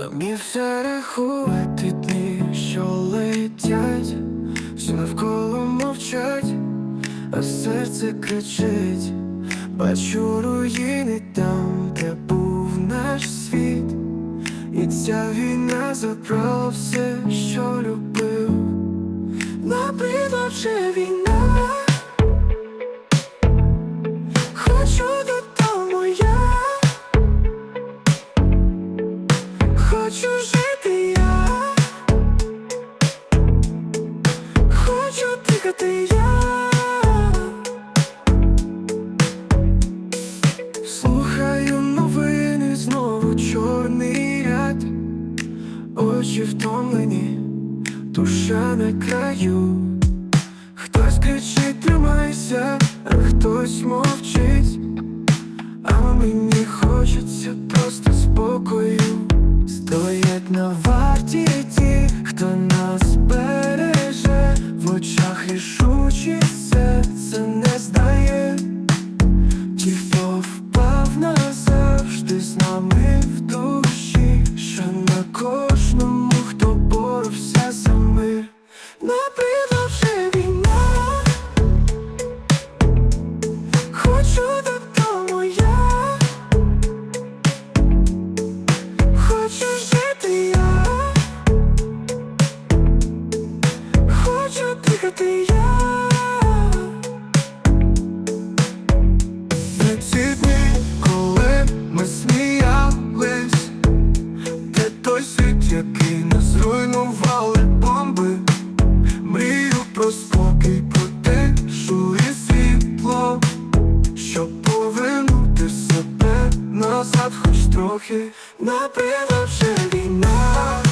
Намівся рахувати дні, що летять, все навколо мовчать, а серце кричить, бачу руїни там, де був наш світ, і ця війна забрала все, що любив, Набридла війна. очі втомлені, душа на краю, хтось кричить, тримайся, а хтось мовчить. Хоч трохи напряла війна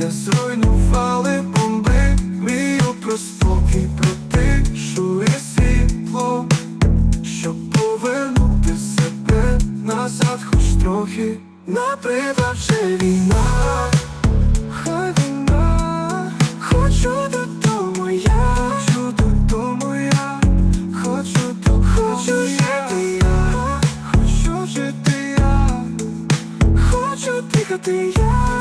не зруйнували бомби, мрію про спокій, про тишу і світло, щоб повернути себе назад, хоч трохи. Наприклад, вже війна, хай війна, хочу додому я, хочу додому я, хочу додому хочу жити я, хочу жити я, хочу дихати я.